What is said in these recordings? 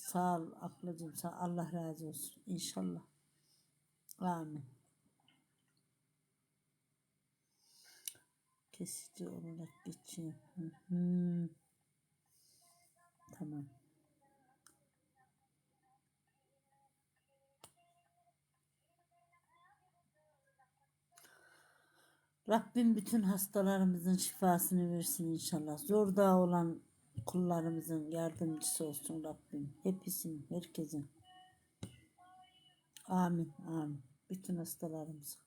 Sağ ol ablacığım. Sağ Allah razı olsun. İnşallah. Amin. Kesici olarak hı. Tamam. Rabbim bütün hastalarımızın şifasını versin inşallah. Zorda olan kullarımızın yardımcısı olsun Rabbim. Hepsinin, herkesin. Amin, amin. Bütün hastalarımızın.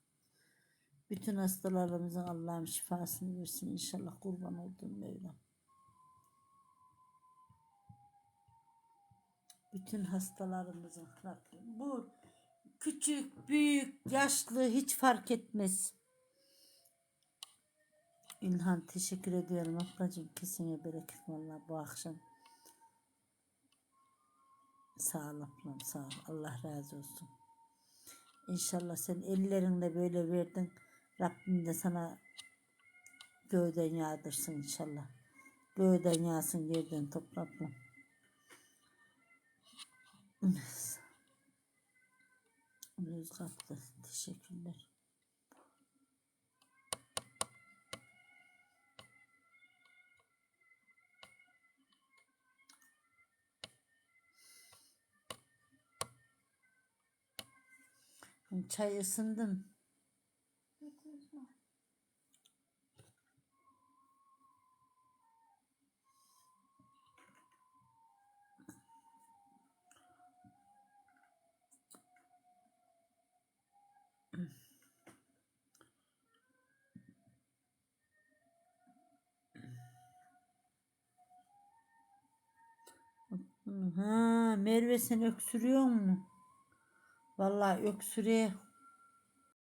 Bütün hastalarımızın Allah'ım şifasını versin inşallah. Kurban olduğum Mevlam. Bütün hastalarımızın Rabbim. Bu küçük, büyük, yaşlı hiç fark etmez. İlhan teşekkür ediyorum ablacığım. Kesine bereket vallahi bu akşam. Sağ ol ablam sağ ol. Allah razı olsun. İnşallah sen ellerinle böyle verdin. Rabbim de sana göğden yağdırsın inşallah. Göğden yağsın yerden. Yüz kaptı. Teşekkürler. Çay ısındım. Ha, Merve sen öksürüyor mu? Vallahi öksürüğe